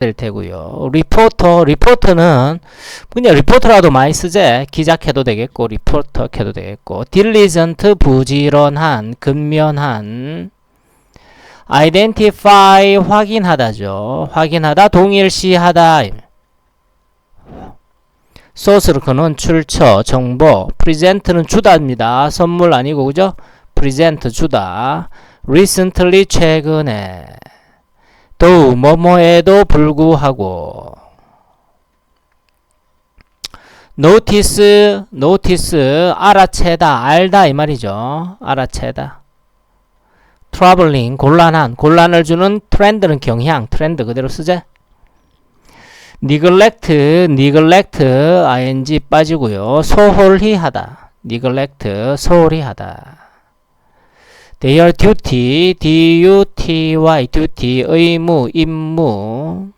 될 테고요. 리포터, 리포터는 그냥 리포터라도 많이 쓰재. 기자 캐도 되겠고, 리포터 캐도 되겠고. 딜리전트, 부지런한, 근면한. identify, 확인하다죠. 확인하다, 동일시하다. 소스를 그는 출처, 정보. present는 주다입니다. 선물 아니고, 그죠? present 주다. recently, 최근에. 또 뭐뭐에도 불구하고. notice notice 알아채다 알다 이 말이죠. 알아채다. troubling 곤란한 곤란을 주는 트렌드는 경향 트렌드 그대로 쓰재 neglect neglect ing 빠지고요. 소홀히 하다. neglect 소홀히 하다 their duty, D-U-T-Y, duty, 의무, 임무,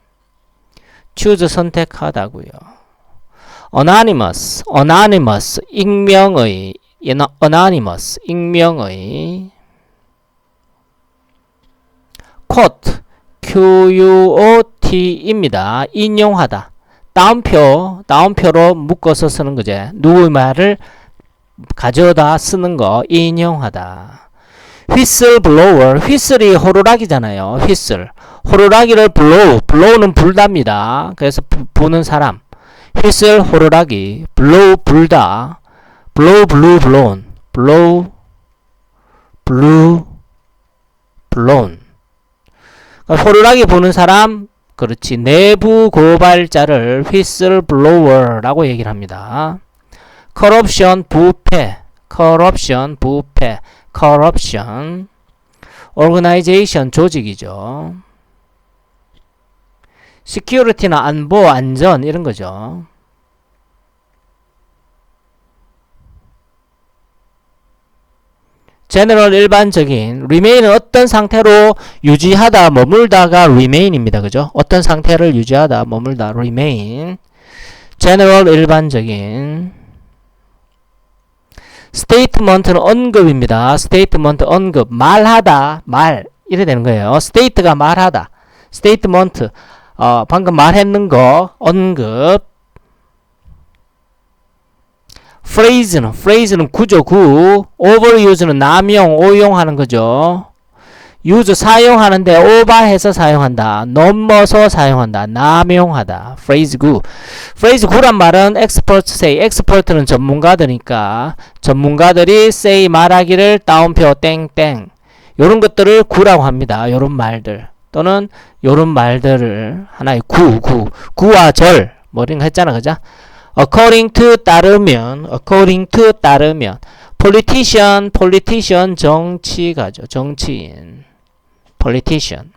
choose, 선택하다고요. anonymous, anonymous, 익명의, anonymous, 익명의, quote, Q-U-O-T입니다. 인용하다. 다운표, 다운표로 묶어서 쓰는 거죠. 누구의 말을 가져다 쓰는 거, 인용하다. 휘슬 블로워 휘슬이 호루라기잖아요. 휘슬 호루라기를 블로우 블로우는 불답니다. 그래서 부, 부는 사람. 휘슬 호루라기. 블로우 불다. 블로우 블루 블로운 블로우 블루 블로운 그러니까 호루라기 부는 사람 그렇지. 내부 고발자를 휘슬 블로워라고 얘기를 합니다. 커럽션 부패. 커럽션 부패 corruption, organization 조직이죠. security는 안보, 안전 이런 거죠. general 일반적인 remain은 어떤 상태로 유지하다 머물다가 remain입니다. 그죠? 어떤 상태를 유지하다 머물다 remain general 일반적인 스테이트먼트는 언급입니다. 스테이트먼트 언급 말하다 말 이래 되는 거예요. 스테이트가 말하다. 스테이트먼트 어, 방금 말했는 거 언급 phrase는 phrase는 구조 구 overuse는 남용 오용하는 거죠. Use 사용하는데 오버해서 사용한다. 넘어서 사용한다. 남용하다. phrase 구. phrase 구란 말은 experts say. expert는 전문가들이니까 전문가들이 say 말하기를 따옴표 땡땡. 요런 것들을 구라고 합니다. 요런 말들. 또는 요런 말들을 하나의 구, 구. 구와 절. 뭐인가 했잖아. 그죠? according to 따르면 according to 따르면 politician, politician 정치가죠. 정치인. Politician.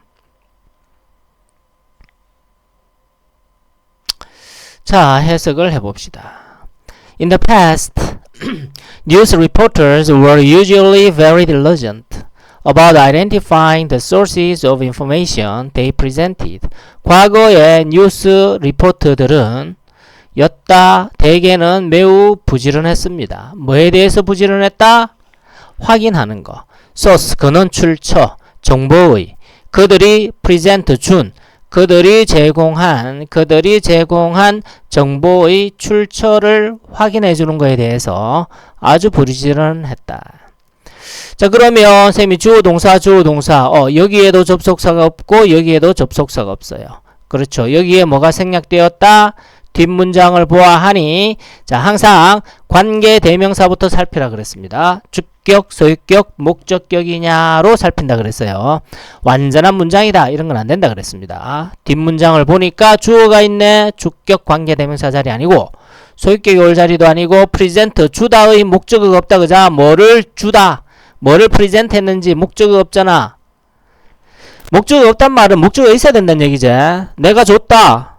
자, 해석을 해봅시다. In the past, news reporters were usually very diligent about identifying the sources of information they presented. 과거의 뉴스 리포트들은 였다 대개는 매우 부지런했습니다. 뭐에 대해서 부지런했다? 확인하는 거. source 그는 출처, 정보의 그들이 프리젠트 준 그들이 제공한 그들이 제공한 정보의 출처를 확인해 주는 것에 대해서 아주 부지런했다. 자 그러면 쌤이 주어 동사 주어 동사 어 여기에도 접속사가 없고 여기에도 접속사가 없어요. 그렇죠. 여기에 뭐가 생략되었다? 뒷문장을 보아하니 자 항상 관계 대명사부터 살피라 그랬습니다. 주격, 소유격, 목적격이냐로 살핀다 그랬어요. 완전한 문장이다 이런 건 안 된다 그랬습니다. 뒷문장을 보니까 주어가 있네. 주격 관계 대명사 자리 아니고 소유격이 올 자리도 아니고 프리젠트 주다의 목적어가 없다 그자 뭐를 주다 뭐를 프리젠트 했는지 목적어 없잖아. 목적어 없단 말은 목적어 있어야 된다는 얘기지. 내가 줬다.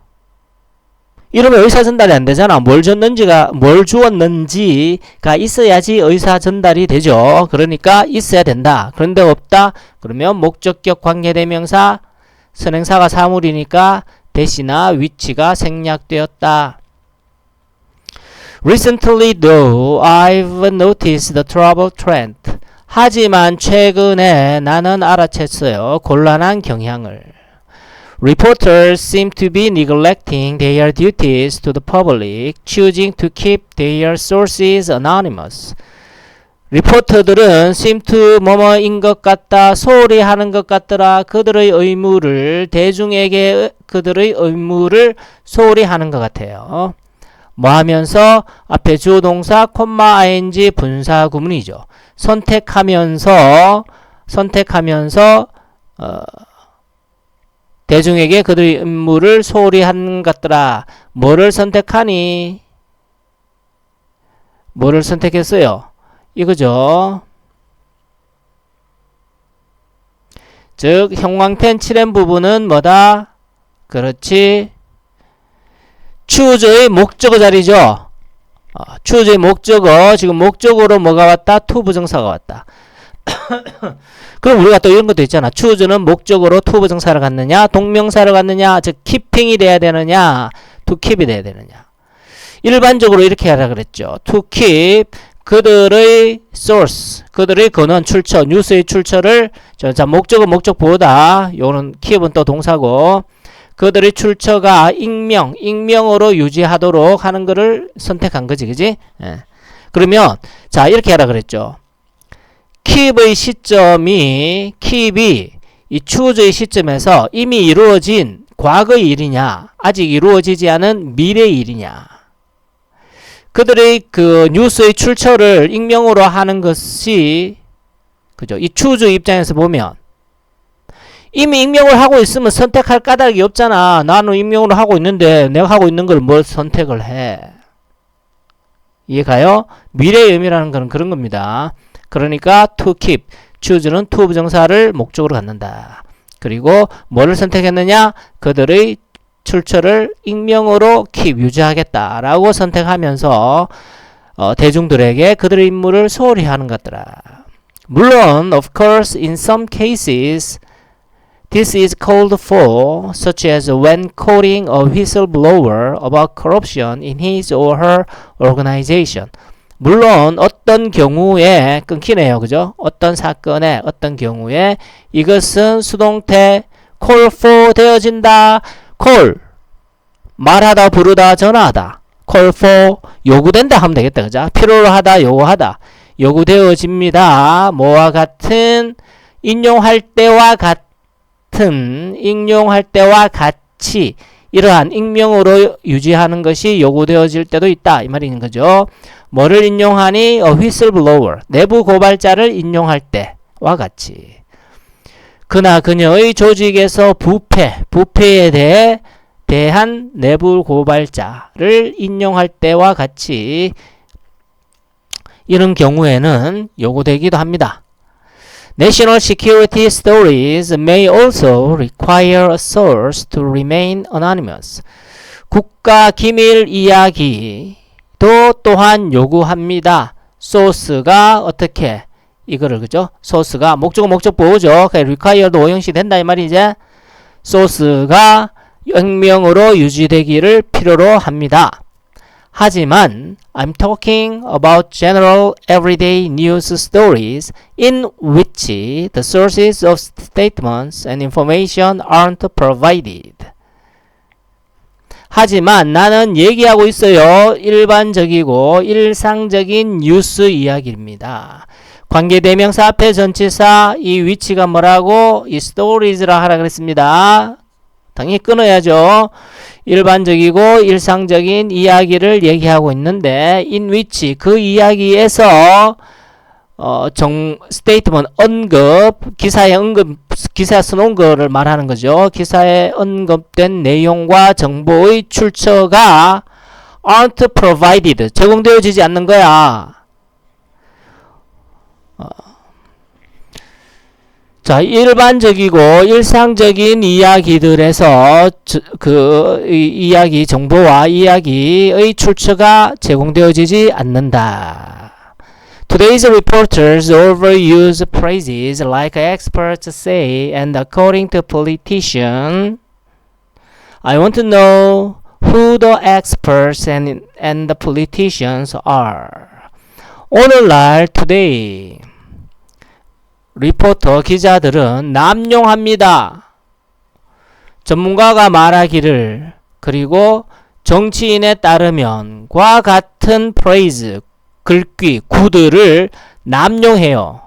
이러면 의사 전달이 안 되잖아. 뭘 줬는지가 뭘 주었는지가 있어야지 의사 전달이 되죠. 그러니까 있어야 된다. 그런데 없다. 그러면 목적격 관계대명사 선행사가 사물이니까 대시나 위치가 생략되었다. Recently though I've noticed the trouble trend. 하지만 최근에 나는 알아챘어요. 곤란한 경향을. Reporters seem to be neglecting their duties to the public, choosing to keep their sources anonymous. 리포터들은 seem to 뭐뭐인 것 같다, 소홀히 하는 것 같더라. 그들의 의무를 대중에게 그들의 의무를 소홀히 하는 것 같아요. 뭐 하면서 앞에 주어 동사 콤마 ing 분사 구문이죠. 선택하면서 선택하면서 어, 대중에게 그들의 임무를 소홀히 한 것들아 뭐를 선택하니? 뭐를 선택했어요? 이거죠. 즉 형광펜 칠한 부분은 뭐다? 그렇지. 추저의 목적어 자리죠. 어, 추저의 목적어 지금 목적어로 뭐가 왔다? 투 부정사가 왔다 그럼 우리가 또 이런 것도 있잖아. 추즈는 목적으로 to 부정사를 갖느냐, 동명사를 갖느냐, 즉 keeping이 돼야 되느냐, keep이 돼야 되느냐. 일반적으로 이렇게 하라 그랬죠. keep 그들의 source, 그들의 근원 출처, 뉴스의 출처를 자 목적은 목적 보다 요는 keep은 또 동사고 그들의 출처가 익명, 익명으로 유지하도록 하는 것을 선택한 거지, 그지? 예. 그러면 자 이렇게 하라 그랬죠. 킵의 시점이 킵이 이 추저의 시점에서 이미 이루어진 과거의 일이냐 아직 이루어지지 않은 미래의 일이냐. 그들의 그 뉴스의 출처를 익명으로 하는 것이 그죠? 이 추저 입장에서 보면 이미 익명을 하고 있으면 선택할 까닭이 없잖아. 나는 익명으로 하고 있는데 내가 하고 있는 걸 뭘 선택을 해? 이해가요? 미래의 의미라는 것은 그런 겁니다 그러니까 to keep, choose는 to 부정사를 목적으로 갖는다. 그리고 뭐를 선택했느냐? 그들의 출처를 익명으로 keep, 유지하겠다라고 선택하면서 어, 대중들에게 그들의 임무를 소홀히 하는 것들아. 물론, of course, in some cases, this is called for, such as when quoting a whistleblower about corruption in his or her organization. 물론 어떤 경우에 끊기네요. 그죠? 어떤 사건에 어떤 경우에 이것은 수동태 call for 되어진다. call 말하다 부르다 전화하다. call for 요구된다 하면 되겠다. 그죠? 필요로 하다 요구하다. 요구되어집니다. 뭐와 같은 인용할 때와 같은 인용할 때와 같이 이러한 익명으로 유지하는 것이 요구되어질 때도 있다. 이 말인 거죠. 뭐를 인용하니? a whistleblower. 내부 고발자를 인용할 때와 같이. 그나 그녀의 조직에서 부패, 부패에 대해 대한 내부 고발자를 인용할 때와 같이 이런 경우에는 요구되기도 합니다. National security stories may also require a source to remain anonymous. 국가 기밀 이야기 또 또한 요구합니다. 소스가 어떻게 이거를 그죠? 소스가 목적은 목적 보호죠. 그 required 오형식 된다 이 말이지. 소스가 익명으로 유지되기를 필요로 합니다. 하지만 I'm talking about general everyday news stories in which the sources of statements and information aren't provided. 하지만 나는 얘기하고 있어요. 일반적이고 일상적인 뉴스 이야기입니다. 관계대명사 앞에 전치사 이 위치가 뭐라고 이 stories라 하라 그랬습니다. 당연히 끊어야죠. 일반적이고 일상적인 이야기를 얘기하고 있는데 in which 그 이야기에서 어, 정, 스테이트먼 언급, 기사에 언급, 기사에 써놓은 거를 말하는 거죠. 기사에 언급된 내용과 정보의 출처가 aren't provided, 제공되어지지 않는 거야. 어. 자, 일반적이고 일상적인 이야기들에서 저, 그 이, 이야기 정보와 이야기의 출처가 제공되어지지 않는다. Today's reporters overuse phrases like experts say and according to politician. I want to know who the experts and, and the politicians are. 오늘날 today 리포터 기자들은 남용합니다. 전문가가 말하기를 그리고 정치인에 따르면 과 같은 프레이즈 글귀 구들을 남용해요.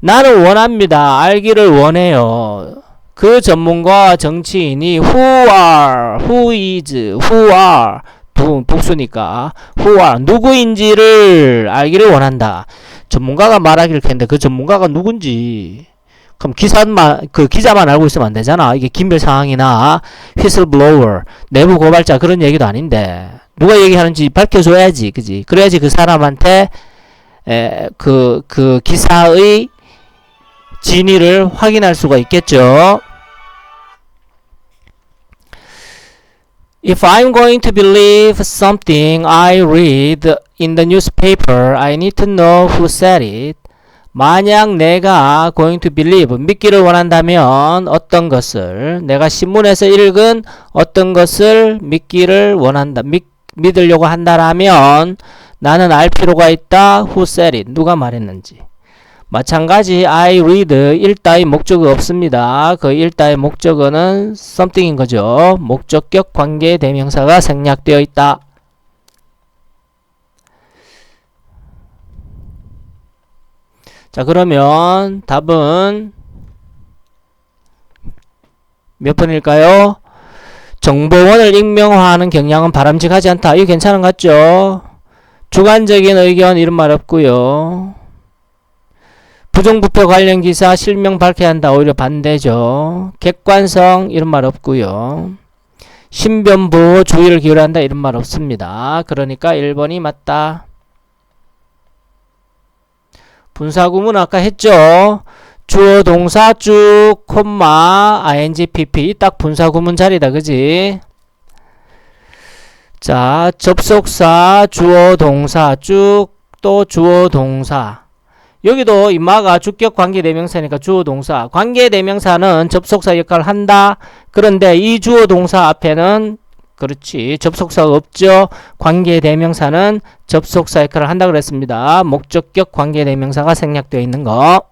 나는 원합니다. 알기를 원해요. 그 전문가와 정치인이 who are, who is, who are 부, 복수니까 who are 누구인지를 알기를 원한다. 전문가가 말하기를 했는데 그 전문가가 누군지 그럼 기사만 그 기자만 알고 있으면 안 되잖아. 이게 긴밀 상황이나 whistleblower 내부 고발자 그런 얘기도 아닌데 누가 얘기하는지 밝혀줘야지, 그지? 그래야지 그 사람한테 그그 그 기사의 진위를 확인할 수가 있겠죠. If I'm going to believe something I read in the newspaper, I need to know who said it. 만약 내가 going to believe 믿기를 원한다면 어떤 것을 내가 신문에서 읽은 어떤 것을 믿기를 원한다 믿, 믿으려고 한다라면 나는 알 필요가 있다 who said it 누가 말했는지 마찬가지 I read 일다의 목적어 없습니다. 그 일다의 목적어는 something인 거죠. 목적격 관계 대명사가 생략되어 있다. 자 그러면 답은 몇 번일까요? 정보원을 익명화하는 경향은 바람직하지 않다. 이거 괜찮은 것 같죠? 주관적인 의견 이런 말 없고요. 부정부패 관련 기사 실명 밝혀야 한다. 오히려 반대죠. 객관성 이런 말 없고요. 신변보호 주의를 기울여야 한다. 이런 말 없습니다. 그러니까 1번이 맞다. 분사구문 아까 했죠. 주어 동사 쭉 콤마 ing pp 딱 분사구문 자리다. 그지? 자, 접속사 주어 동사 쭉 또 주어 동사 여기도 임마가 주격 관계 대명사니까 주어 동사. 관계 대명사는 접속사 역할을 한다. 그런데 이 주어 동사 앞에는 그렇지. 접속사가 없죠. 관계 대명사는 접속사 역할을 한다 그랬습니다. 목적격 관계 대명사가 생략되어 있는 거.